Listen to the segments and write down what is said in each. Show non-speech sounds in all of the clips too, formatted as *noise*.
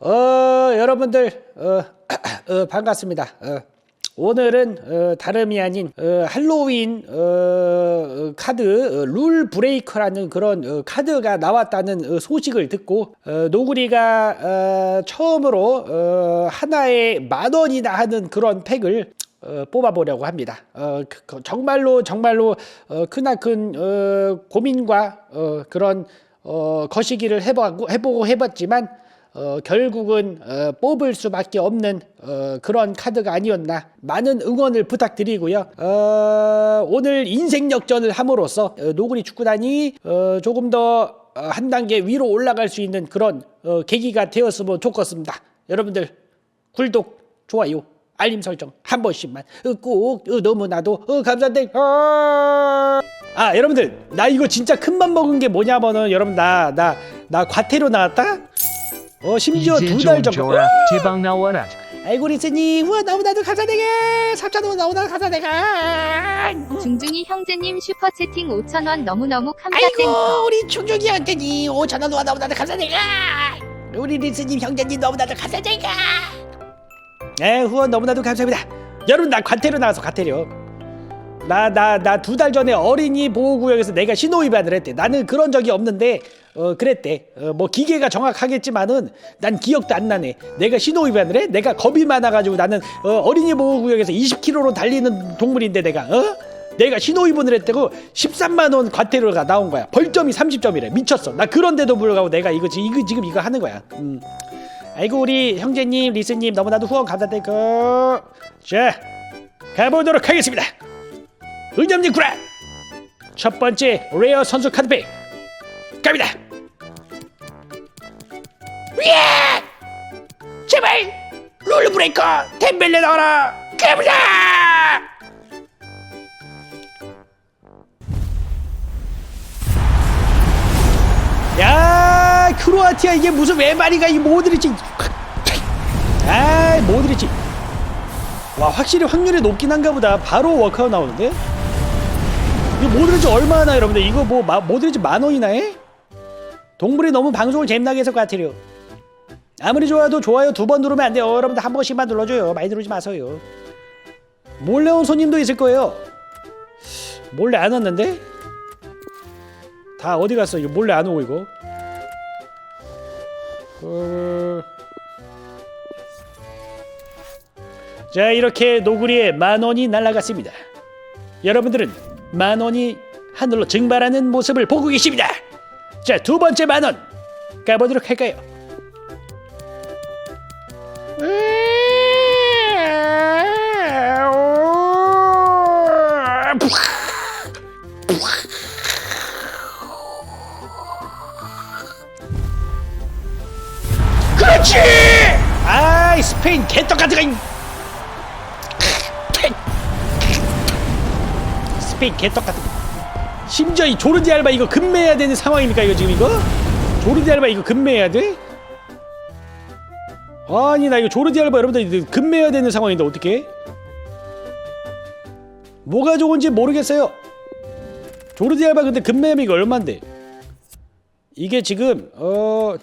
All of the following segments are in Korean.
어, 여러분들 어, *clears throat* 어, 반갑습니다. 어, 오늘은 어, 다름이 아닌 어, 할로윈 어, 어, 카드 어, 룰 브레이커라는 그런 어, 카드가 나왔다는 어, 소식을 듣고 어, 노구리가 어, 처음으로 어, 하나에 만 원이나 하는 그런 팩을 어, 뽑아보려고 합니다. 어, 그- 그 정말로 정말로 어, 크나큰 어, 고민과 어, 그런 어, 거시기를 해보고, 해보고 해봤지만 어, 결국은 어, 뽑을 수밖에 없는 어, 그런 카드가 아니었나 많은 응원을 부탁드리고요. 어, 오늘 인생 역전을 함으로써 어, 노구리 축구단이 어, 조금 더 한 단계 위로 올라갈 수 있는 그런 어, 계기가 되었으면 좋겠습니다. 여러분들 구독, 좋아요, 알림 설정 한 번씩만 어, 꼭 어, 너무나도 어, 감사드립니다. 아, 아, 여러분들 나 이거 진짜 큰맘 먹은 게 뭐냐면은 여러분 나 나 나 과태료 나왔다. 어 심지어 이제 두 달좀 전. 줘라 제방 나와라. 아이고 리스님 우와 너무나도 감사드게 3천원 너무나도 감사드게 중중이 형제님 슈퍼채팅 5,000원 너무너무 아이고 감사땡 우리 충중이한테니 5천원 우와 너무나도 감사드게 우리 리스님 형제님 너무나도 감사드게 네 후원 너무나도 감사합니다. 여러분 나 과태료 나와서 과태료. 나 나 나 두 달 전에 어린이 보호구역에서 내가 신호 위반을 했대. 나는 그런 적이 없는데 어 그랬대. 어, 뭐 기계가 정확하겠지만은 난 기억도 안 나네. 내가 신호 위반을 해? 내가 겁이 많아가지고 나는 어, 어린이 보호구역에서 20km로 달리는 동물인데 내가 어? 내가 신호 위반을 했다고 13만 원 과태료가 나온 거야. 벌점이 30점이래. 미쳤어. 나 그런데도 불구하고 내가 이거 지- 이거 지금 이거 하는 거야. 음. 아이고 우리 형제님 리스님 너무나도 후원 감사드리고. 자 가보도록 하겠습니다. 은염님 구라! 첫 번째 레어 선수 카드팩 갑니다 예! 제발 롤브레이커 템벨레 나와라! 가보자! 야 크로아티아 이게 무슨 외발이가 이 모드리치 아 모드리치 와 확실히 확률이 높긴 한가 보다. 바로 워크아웃 나오는데? 이거 모드리치 얼마나 여러분들? 이거 뭐 마, 모드리치 만 원이나 해? 동물이 너무 방송을 재미나게 해서 같아요 아무리 좋아도 좋아요 두 번 누르면 안 돼요 여러분들 한 번씩만 눌러줘요 많이 누르지 마세요 몰래 온 손님도 있을 거예요 몰래 안 왔는데? 다 어디 갔어 이거 몰래 안 오고 이거 어... 자 이렇게 노구리에 만 원이 날라갔습니다. 여러분들은 만 원이 하늘로 증발하는 모습을 보고 계십니다. 자 두 번째 만원 가보도록 할까요? 스페인 개떡 같은 거. 이- 스페인 개떡 같은 거. 심지어 이 조르디 알바 이거 금매해야 되는 상황입니까 이거 지금 이거? 조르디 알바 이거 금매해야 돼? 아니 나 이거 조르디 알바 여러분들 금매해야 되는 상황인데 어떻게? 뭐가 좋은지 모르겠어요. 조르디 알바 근데 금매하면 이거 얼만데? 이게 지금 어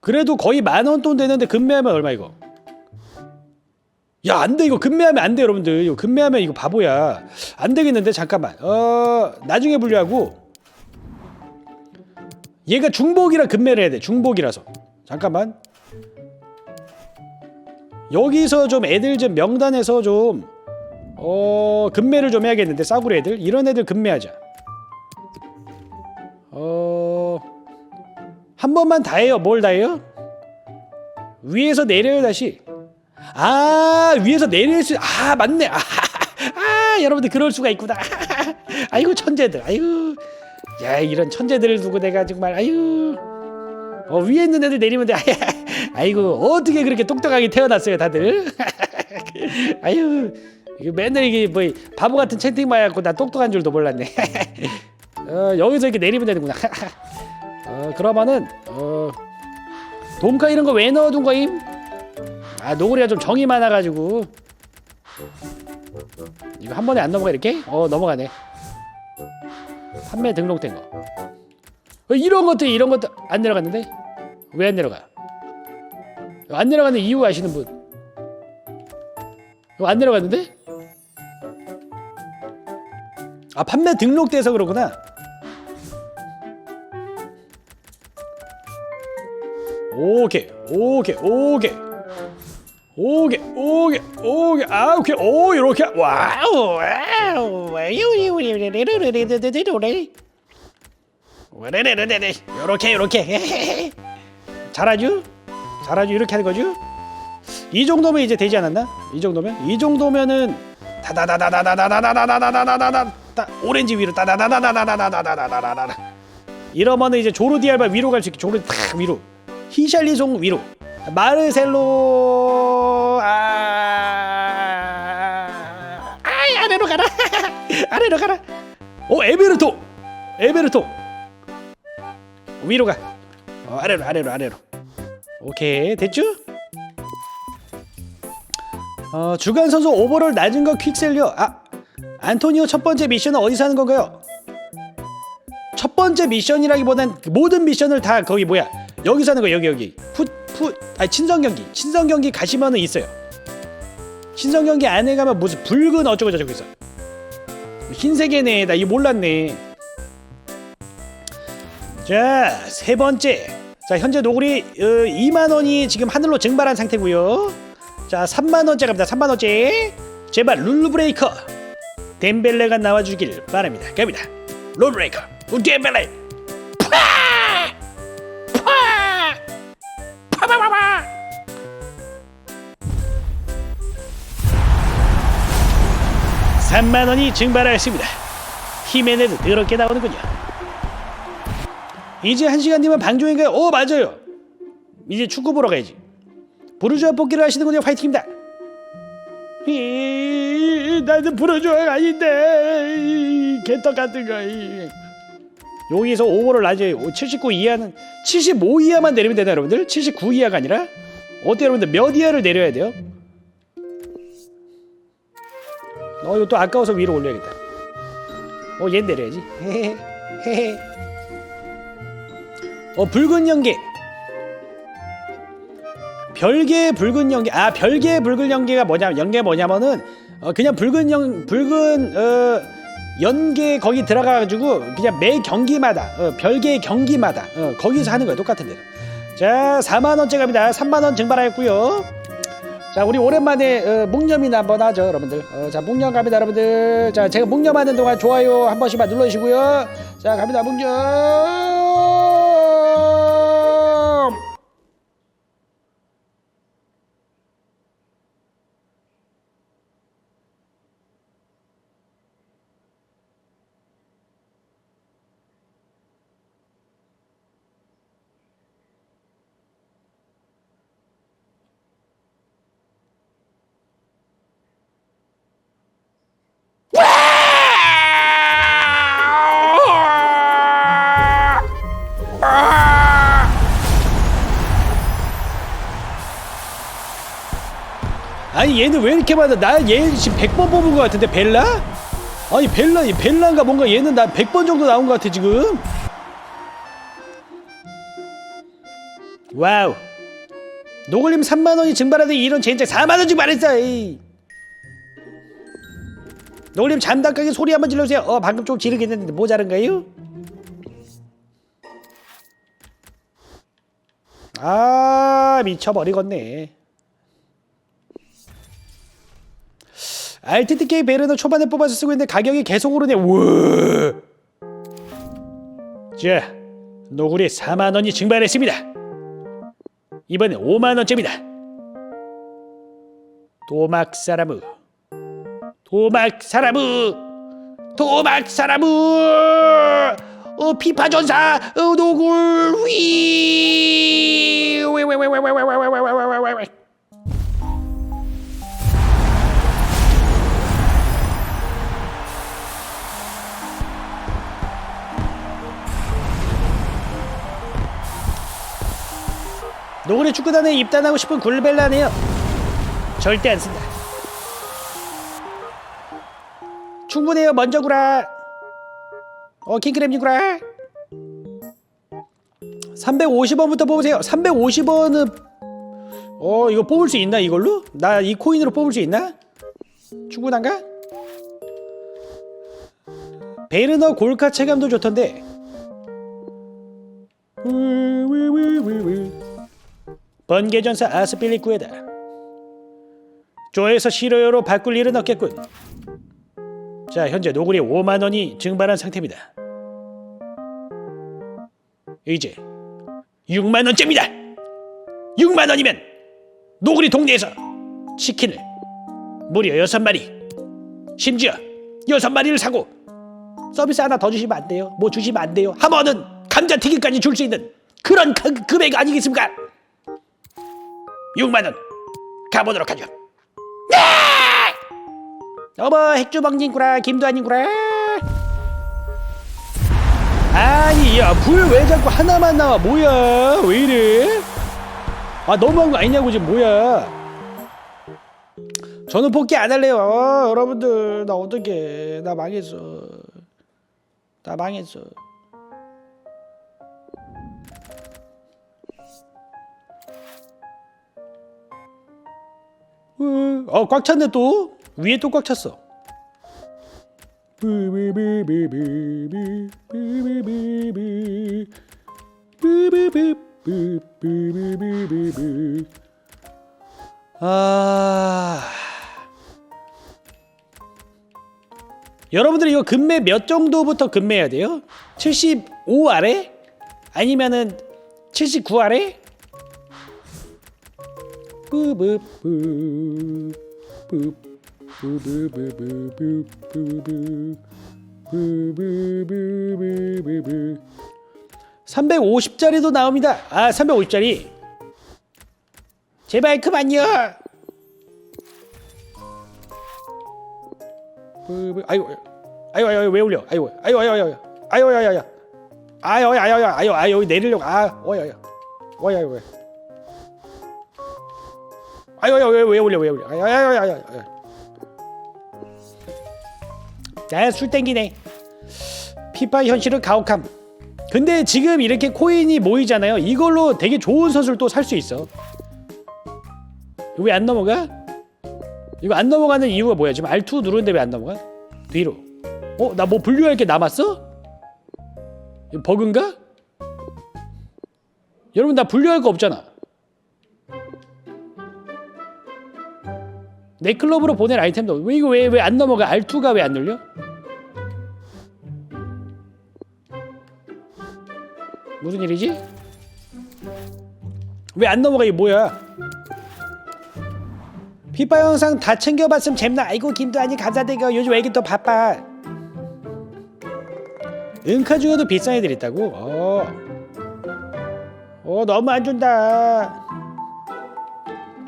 그래도 거의 만 원 돈 되는데 금매하면 얼마 이거? 야, 안 돼. 이거 금매하면 안 돼, 여러분들. 이거 금매하면 이거 바보야. 안 되겠는데 잠깐만. 어, 나중에 분류하고 얘가 중복이라 금매를 해야 돼. 중복이라서. 잠깐만. 여기서 좀 애들 좀 명단에서 좀 어, 금매를 좀 해야겠는데 싸구려 애들. 이런 애들 금매하자. 어, 한 번만 다 해요. 뭘 다 해요? 위에서 내려요 다시. 아 위에서 내릴 수. 아 맞네. 아, *laughs* 아 여러분들 그럴 수가 있구나. *laughs* 아이고 천재들. 아이고 야 이런 천재들을 두고 내가 정말 아유. 어 위에 있는 애들 내리면 돼. *laughs* 아이고 어떻게 그렇게 똑똑하게 태어났어요 다들. 아유 맨날 이게 뭐 바보 같은 채팅만 해갖고 나 똑똑한 줄도 몰랐네. 어 여기서 이렇게 내리면 되는구나. 어 그러면은 어 돈가 이런 거 왜 넣어둔 거임? 아 노구리가 좀 정이 많아가지고 이거 한 번에 안 넘어가 이렇게? 어 넘어가네 판매 등록된 거 어, 이런 것들 이런 것들 안 내려갔는데 왜 안 내려가? 안 내려가는 이유 아시는 분? 이거 안 내려갔는데? 아 판매 등록돼서 그러구나. 오케이 오케이 오케이 오케이 오케이 오케이 아 오케이 오 이렇게 와우 와우 요렇게 요렇게 잘하죠? 잘하죠 이렇게 하는 거죠? 이 정도면 이제 되지 않았나? 이 정도면? 이 정도면은 다다다다다다다다다다다다다다 오렌지 위로 다다다다다다다다다다다다 이러면은 이제 조르디알바 위로 갈 수 있게 조르 탁 위로 히샬리송 위로 마르셀로 아래로 가라. 오 에베르토. 에베르토. 위로 가. 어, 아래로 아래로 아래로. 오케이 됐죠? 어, 주간 선수 오버롤 낮은 거 퀵셀려 아 안토니오 첫 번째 미션은 어디서 하는 건가요? 첫 번째 미션이라기보단 그 모든 미션을 다 거기 뭐야? 여기서 하는 거 여기 여기. 풋풋. 아니 친선 경기. 친선 경기 가시면은 있어요. 친선 경기 안에 가면 무슨 붉은 어쩌고 저쩌고 있어 흰색이네 나 이거 몰랐네. 자 세 번째. 자 현재 노구리 어, 2만 원이 지금 하늘로 증발한 상태고요. 자 3만 원째 갑니다. 3만 원째. 제발 룰루 브레이커. 덴벨레가 나와 주길 바랍니다. 갑니다. 룰루 브레이커. 덴벨레. 파! 파! 파바바바! 삼만 원이 증발하였습니다. 히메네도 더럽게 나오는군요. 이제 한 시간 뒤면 방종인가요? 오 맞아요. 이제 축구 보러 가야지. 부르주아 뽑기를 하시는군요. 파이팅입니다. 이, 나는 부르주아가 아닌데 이, 개떡 같은 거. 이. 여기서 오버를 낮아요. 79 이하는 75 이하만 내리면 되나 여러분들? 79 이하가 아니라 어때 여러분들 몇 이하를 내려야 돼요? 어 이거 또 아까워서 위로 올려야겠다. 어얘 내려야지. 헤헤 *laughs* 헤헤. 어 붉은 연계. 별개의 붉은 연계. 아 별개의 붉은 연계가 뭐냐? 연계 뭐냐면은 어 그냥 붉은 연 붉은 어 연계 거기 들어가가지고 그냥 매 경기마다 어, 별개의 경기마다 어, 거기서 하는 거야 똑같은 데로. 자 4만 원째 갑니다. 3만 원 증발하였고요. 자 우리 오랜만에 어, 묵념이나 한번 하죠 여러분들. 어, 자 묵념 갑니다 여러분들. 자 제가 묵념하는 동안 좋아요 한 번씩만 눌러주시고요. 자 갑니다 묵념 아니 얘는 왜 이렇게 많아 나 얘 지금 100번 뽑은 것 같은데 벨라? 아니 벨라 이 벨라인가 뭔가 얘는 나 100번 정도 나온 것 같아 지금 와우 노글님 3만 원이 증발하더니 이런 젠장 4만 원 증발했어 이. 노글님 잠담가게 소리 한번 질러주세요 어 방금 좀 지르긴 했는데 모자른가요? 아 미쳐버리겠네 RTTK 베르너 초반에 뽑아서 쓰고 있는데 가격이 계속 오르네 우와 자 노구리 4만 원이 증발했습니다 이번엔 5만 원째입니다 도막 사라무 도막 사라무 도막 사라무 어 피파 전사 어 노굴 휘 왜왜 왜 왜 왜 왜 왜 왜 왜 왜 노구리 축구단에 입단하고 싶은 굴벨라네요. 절대 안 쓴다. 충분해요 먼저 구라 어 킹크랩님 구라 350원부터 뽑으세요. 350원은 어 이거 뽑을 수 있나 이걸로? 나 이 코인으로 뽑을 수 있나? 충분한가? 베르너 골카 체감도 좋던데 번개전사 아스필리 구에다. 조에서 싫어요로 바꿀 일은 없겠군. 자 현재 노골이 5만 원이 증발한 상태입니다. 이제 6만 원째입니다. 6만 원이면 노골이 동네에서 치킨을 무려 6마리 심지어 6마리를 사고 서비스 하나 더 주시면 안 돼요? 뭐 주시면 안 돼요? 하면은 감자튀김까지 줄 수 있는 그런 그, 금액 아니겠습니까 6만원. 가보도록 하죠. 네! 어머 핵주먹님구라 김도환님구라. 아니 야불 왜 자꾸 하나만 나와? 뭐야? 왜 이래? 아 너무한 거 아니냐고 지금 뭐야? 저는 복귀 안 할래요. 어, 여러분들 나 어떡해. 나 망했어. 나 망했어 어 꽉 찼네 또 위에 또 꽉 찼어 아 여러분들 이거 금매 몇 정도부터 금매해야 돼요? 75 아래? 아니면은 79 아래? 뿌뿌뿌 뿌뿌뿌뿌뿌뿌뿌뿌 350짜리도 나옵니다. 아, 350짜리. 제발 그만요. 아이고 아이고 아이고 왜 울려? 아이고 아이고 아이고 아이고 아이고 아이고 아이고 아이고 아이고 아이고 아이고 아 아이고 아이고 왜 울려 왜 울려 아이고 아이고 아이고 아이고 나술 땡기네 피파 현실은 가혹함 근데 지금 이렇게 코인이 모이잖아요 이걸로 되게 좋은 선수를 또 살 수 있어 왜안 넘어가? 이거 안 넘어가는 이유가 뭐야 지금 R2 누르는데 왜 안 넘어가? 뒤로 어? 나 뭐 분류할 게 남았어? 이거 버그인가? 여러분 나 분류할 거 없잖아 내 클럽으로 보낼 아이템도 왜 이거 왜 왜 안 넘어가? R2가 왜 안 눌려? 무슨 일이지? 왜 안 넘어가 이게 뭐야? 피파 영상 다 챙겨봤으면 잼나 아이고 김도환이 감사드려 요즘 왜 이렇게 또 바빠 은카 중에도 비싼 애들 있다고? 어. 어 너무 안 준다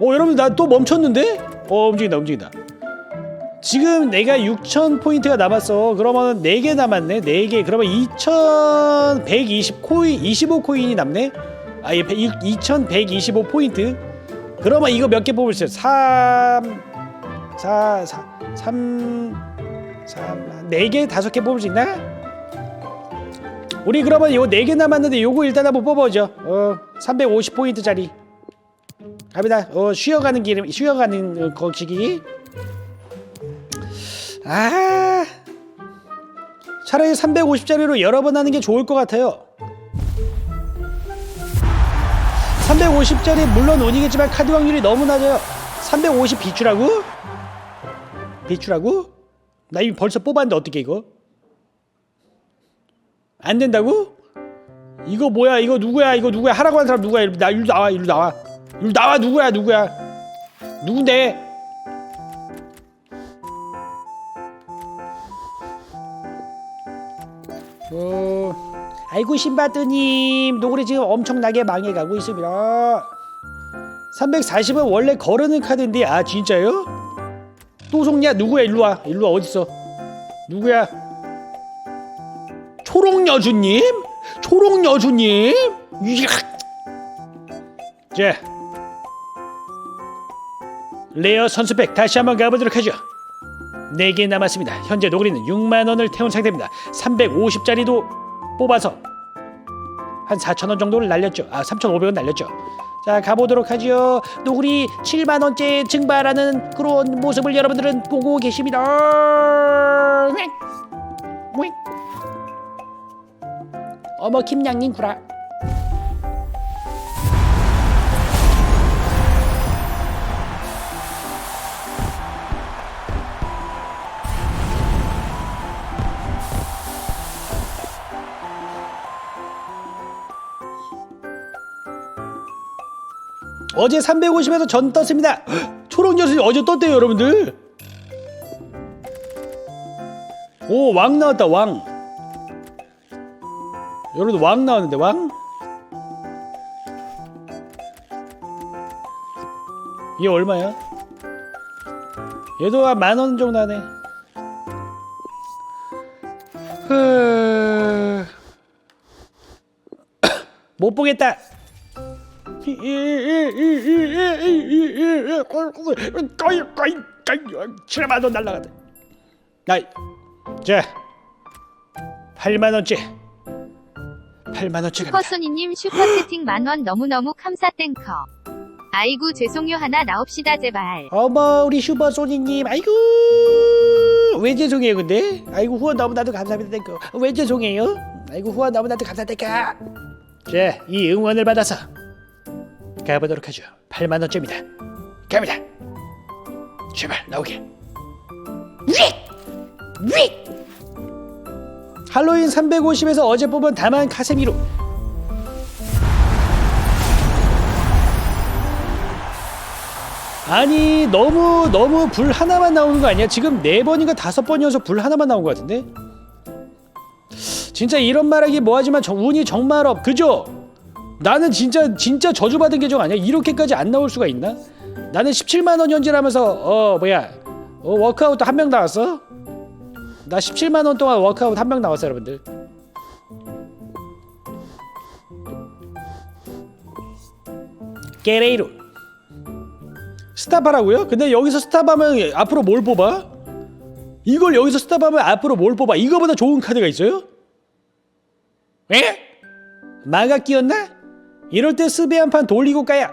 어 여러분 나 또 멈췄는데? 어 움직인다 움직인다. 지금 내가 6천 포인트가 남았어. 그러면 4개 남았네. 4개. 그러면 2120 코인 25 코인이 남네? 아2125 포인트. 그러면 이거 몇 개 뽑을 수 있어 3 4 4 3 3 4개 5개 뽑을 수 있나? 우리 그러면 요 4개 남았는데 요거 일단 한번 뽑아보죠. 어350 포인트짜리 갑니다. 어 쉬어가는 기름 쉬어가는 어, 거시기. 아. 차라리 350짜리로 여러 번 하는 게 좋을 것 같아요. 350짜리 물론 운이겠지만 카드 확률이 너무 낮아요. 350 비추라고? 비추라고? 나 이거 벌써 뽑았는데 어떻게 이거? 안 된다고? 이거 뭐야? 이거 누구야? 이거 누구야? 하라고 한 사람 누구야? 나 일로 나와 일로 나와 나와 누구야 누구야? 누군데? 어 아이고 신바드님. 노골이 지금 엄청나게 망해가고 있습니다. 340은 원래 거르는 카드인데 아 진짜요? 또 속냐? 누구야? 일로와. 일로와 어딨어? 누구야? 초록여주님? 초록여주님? 이야. 자 레어 선수팩 다시 한번 가보도록 하죠 4개 남았습니다 현재 노그리는 6만원을 태운 상태입니다 350짜리도 뽑아서 한 4천원 정도를 날렸죠 아 3,500원 날렸죠 자 가보도록 하지요. 또 우리 7만 원째 증발하는 그런 모습을 여러분들은 보고 계십니다. 왱! 왱! 어머 김양님 구라. 어제 350에서 전 떴습니다. 초록 여신이 어제 떴대요, 여러분들. 오, 왕 나왔다, 왕. 여러분들 왕 나왔는데 왕? 얘 얼마야? 얘도 한 만 원 정도 하네. 흐... *coughs* 못 보겠다. 7만 원 날라갔다. 나이, 자, 8만 원째. 8만 원째 갑니다. 슈퍼소니님 슈퍼채팅 만원 너무너무 감사 땡커. 아이고 죄송요 하나 나옵시다 제발. 어머 우리 슈퍼 소니님, 아이고 왜 죄송해요 근데? 아이고 후원 너무 나도 감사합니다 땡큐. 왜 죄송해요? 아이고 후원 너무 나도 감사합니다 땡큐. 자, 이 응원을 받아서 가보도록 하죠. 8만 원째입니다. 갑니다. 제발 나오게. 위! 위! 할로윈 350에서 어제 뽑은 다만 카세미로 아니 너무 너무 불 하나만 나오는 거 아니야? 지금 네 번인가 다섯 번 연속 불 하나만 나온 거 같은데? 진짜 이런 말하기 뭐하지만 저 운이 정말 없 그죠? 나는 진짜 진짜 저주받은 계정 아니야? 이렇게까지 안 나올 수가 있나? 나는 17만 원 현질하면서 어 뭐야 어, 워크아웃 한 명 나왔어? 나 17만 원 동안 워크아웃 한 명 나왔어 여러분들. 게레이로 스탑하라고요? 근데 여기서 스탑하면 앞으로 뭘 뽑아? 이걸 여기서 스탑하면 앞으로 뭘 뽑아? 이거보다 좋은 카드가 있어요? 에? 마가 끼었나? 이럴 때 스베 한 판 돌리고 까야.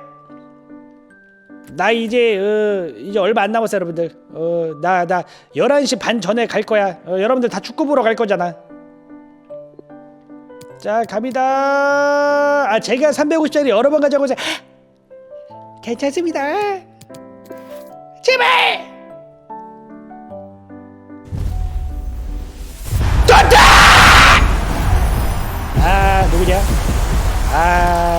나 이제 어, 이제 얼마 안 남았어 여러분들. 어나 나 11시 반 전에 갈 거야. 어, 여러분들 다 축구 보러 갈 거잖아. 자 갑니다. 아 제가 350짜리 여러 번 가져고 해서 괜찮습니다. 제발. 떴다! 아 누구냐? 아.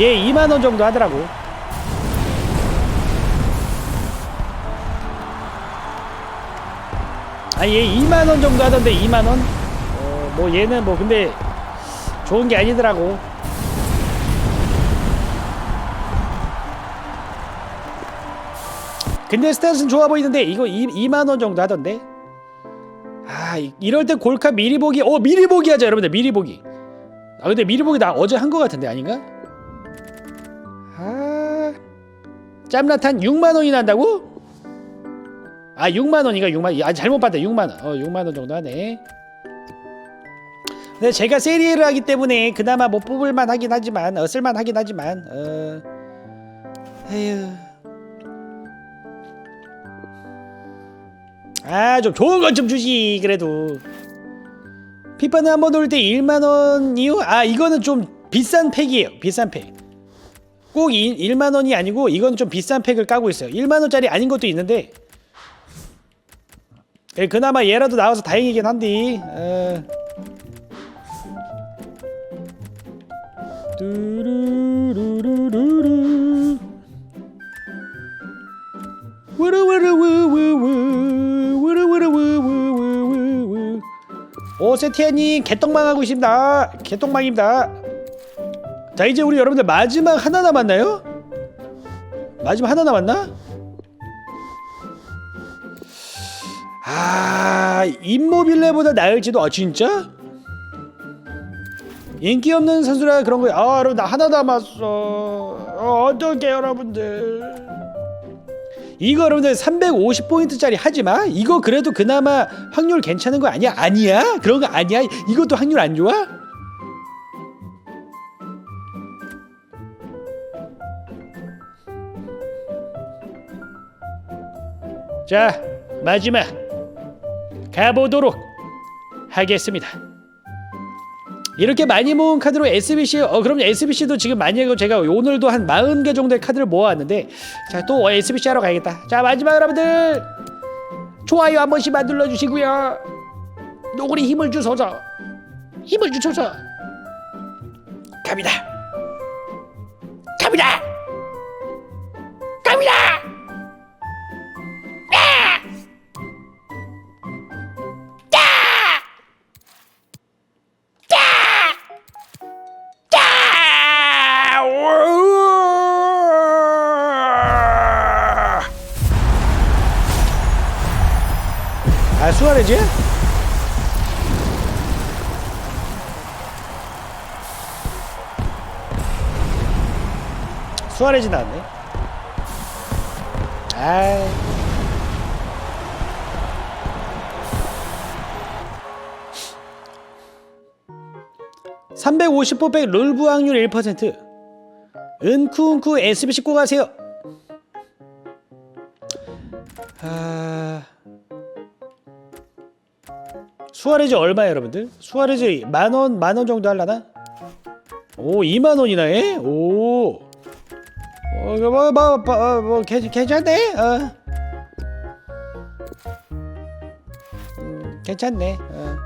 얘 2만 원 정도 하더라고. 아, 얘 2만 원 정도 하던데 2만 원? 어, 뭐 얘는 뭐 근데 좋은 게 아니더라고. 근데 스탯은 좋아 보이는데 이거 2, 2만 원 정도 하던데. 아, 이- 이럴 때 골카 미리 보기. 어, 미리 보기 하자, 여러분들. 미리 보기. 아, 근데 미리 보기 나 어제 한 거 같은데 아닌가? 짬라탄 6만 원이 난다고? 아, 6만 원인가 6만. 원. 아, 잘못 봤다. 6만 원. 어, 6만 원 정도 하네. 근데 제가 세리에를 하기 때문에 그나마 뭐 뽑을 만 하긴 하지만 어, 쓸만 하긴 하지만 어. 에휴. 아, 좀 좋은 것 좀 주지. 그래도. 피파는 한번올때 1만 원이요? 아, 이거는 좀 비싼 팩이에요. 비싼 팩. 꼭 1, 만 원이 아니고 이건 좀 비싼 팩을 까고 있어요. 1만 원짜리 아닌 것도 있는데 예, 그나마 얘라도 나와서 다행이긴 한데. 어. 뚜루루루루루. 우르우르우우우 우르우르우우우우 오 세티아님 개떡망 하고 있습니다. 개떡망입니다. 자 이제 우리 여러분들 마지막 하나 남았나요? 마지막 하나 남았나? 아 임모빌레보다 나을지도 아 진짜? 인기 없는 선수라 그런 거야. 아 여러분 나 하나 남았어. 어, 어떡해 여러분들. 이거 여러분들 350포인트짜리 하지마 이거 그래도 그나마 확률 괜찮은 거 아니야? 아니야? 그런 거 아니야? 이것도 확률 안 좋아? 자 마지막 가보도록 하겠습니다. 이렇게 많이 모은 카드로 SBC 어 그럼 SBC도 지금 하고 제가 오늘도 한 40개 정도의 카드를 모아왔는데 자 또 SBC 하러 가야겠다. 자 마지막 여러분들 좋아요 한 번씩만 눌러주시고요. 노골이 힘을 주소서 힘을 주소서. 갑니다. 갑니다. 아 수아레지? 수아레지 나왔네. 아. (350포백) 룰부 확률 (1%) 은쿠은쿠 SBC 꼭 하세요 수아레즈 얼마야 여러분들? 수아레즈 만원 만 원 정도 할라나? 오 2만 원이나 해? 오. 어, 이거 뭐, 뭐, 뭐, 어, 뭐, 괜, 괜찮네. 어. 음, 괜찮네. 어.